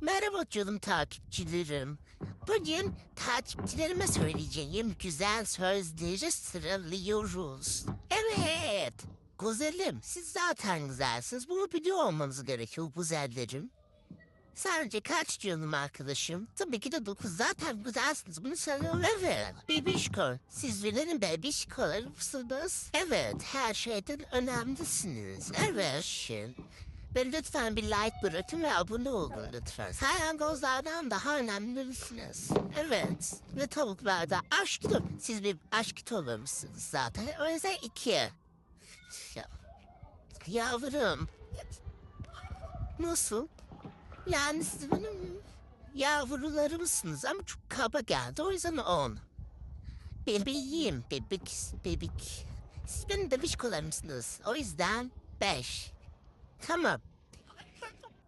Merhaba canım takipçilerim. Bugün takipçilerime söyleyeceğim güzel sözleri sıralıyoruz. Evet. Güzelim, siz zaten güzelsiniz. Bunu biliyor olmanız gerekiyor güzellerim. Sadece kaç canım arkadaşım? Tabii ki de dokuz. Zaten güzelsiniz. Bunu söylüyorum. Evet. Bebişko. Siz benim bebişkolarımsınız. Evet. Her şeyden önemlisiniz. Evet. Şimdi. Ve lütfen bir like bırakın ve abone olun lütfen. Salyangozlardan daha önemlisiniz. Evet. Ve tavuklarda aşk tutun. Siz bir aşk tutar mısınız zaten? O yüzden iki. Ya, yavrum. Nasıl? Yani siz benim yavrularımsınız ama çok kaba geldi. O yüzden on. Bebeğim, bebek, bebek. Siz benim bebişkolarımsınız. O yüzden beş. Tamam.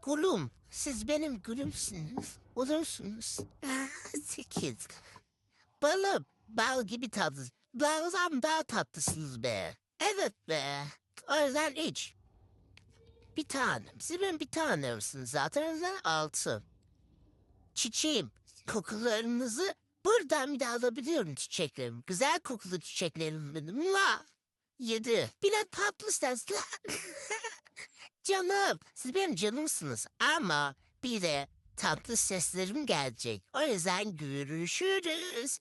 Gülüm, siz benim gülümsünüz. Olursunuz. Ah, Sekiz. Balım, bal gibi tatlı. Baldan daha tatlısınız be. Evet be. O yüzden üç. Bir tanem. Siz benim bir tanemsiniz zaten. O yüzden altı. Çiçeğim, kokularınızı buradan bir de alabiliyorum çiçeklerim. Güzel kokulu çiçeklerim benim. La. Yedi. Bir de tatlı sesle. Canım, siz benim canımsınız ama bir de tatlı seslerim gelecek. O yüzden görüşürüz.